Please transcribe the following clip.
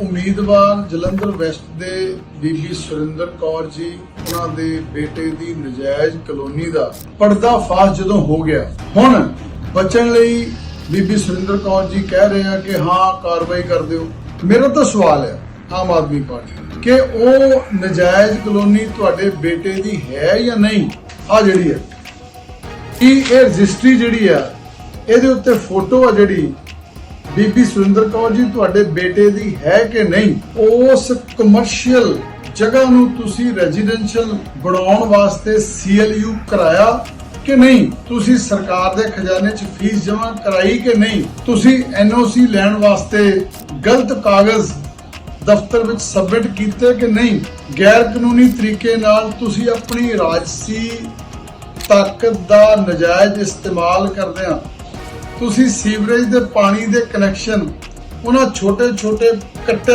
ਉਮੀਦਵਾਰ ਜਲੰਧਰ ਵੈਸਟ ਦੇ ਬੀਬੀ ਸੁਰਿੰਦਰ ਕੌਰ ਜੀ, ਉਹਨਾਂ ਦੇ ਬੇਟੇ ਦੀ ਨਜਾਇਜ਼ ਕਲੋਨੀ ਦਾ ਪਰਦਾ ਫਾਸ਼ ਜਦੋਂ ਹੋ ਗਿਆ, ਹੁਣ ਬਚਣ ਲਈ ਬੀਬੀ ਸੁਰਿੰਦਰ ਕੌਰ ਜੀ ਕਹਿ ਰਹੇ ਆ ਕਿ ਹਾਂ, ਕਾਰਵਾਈ ਕਰ ਦਿਓ। ਮੇਰਾ ਤਾਂ ਸਵਾਲ ਹੈ ਆਮ ਆਦਮੀ ਪਾਰਟੀ ਕਿ ਉਹ ਨਜਾਇਜ਼ ਕਲੋਨੀ ਤੁਹਾਡੇ ਬੇਟੇ ਦੀ ਹੈ ਜਾਂ ਨਹੀਂ? ਆ ਜਿਹੜੀ ਹੈ। ਕੀ ਇਹ ਰਜਿਸਟਰੀ ਜਿਹੜੀ ਆ, ਇਹਦੇ ਉੱਤੇ ਫੋਟੋ ਆ ਜਿਹੜੀ ਬੀਬੀ ਸੁਰਿੰਦਰ ਕੌਰ ਜੀ, ਤੁਹਾਡੇ ਬੇਟੇ ਦੀ ਹੈ ਕਿ ਨਹੀਂ? ਉਸ ਕਮਰਸ਼ੀਅਲ ਜਗ੍ਹਾ ਨੂੰ ਤੁਸੀਂ ਰੈਜ਼ੀਡੈਂਸ਼ੀਅਲ ਬਣਾਉਣ ਵਾਸਤੇ ਸੀਐਲਯੂ ਕਰਾਇਆ ਕਿ ਨਹੀਂ? ਤੁਸੀਂ ਸਰਕਾਰ ਦੇ ਖਜ਼ਾਨੇ 'ਚ ਫੀਸ ਜਮ੍ਹਾਂ ਕਰਾਈ ਕਿ ਨਹੀਂ? ਤੁਸੀਂ ਐਨਓਸੀ ਲੈਣ ਵਾਸਤੇ ਗਲਤ ਕਾਗਜ਼ ਦਫ਼ਤਰ ਵਿੱਚ ਸਬਮਿਟ ਕੀਤੇ ਕਿ ਨਹੀਂ? ਗੈਰ ਕਾਨੂੰਨੀ ਤਰੀਕੇ ਨਾਲ ਤੁਸੀਂ ਆਪਣੀ ਰਾਜਸੀ ਤਾਕਤ ਦਾ ਨਜਾਇਜ਼ ਇਸਤੇਮਾਲ ਕਰਦੇ ਕਰਦਿਆਂ ਤੁਸੀਂ ਸੀਵਰੇਜ ਦੇ ਪਾਣੀ ਦੇ ਕਨੈਕਸ਼ਨ ਉਹਨਾਂ ਛੋਟੇ ਛੋਟੇ ਕੱਟੇ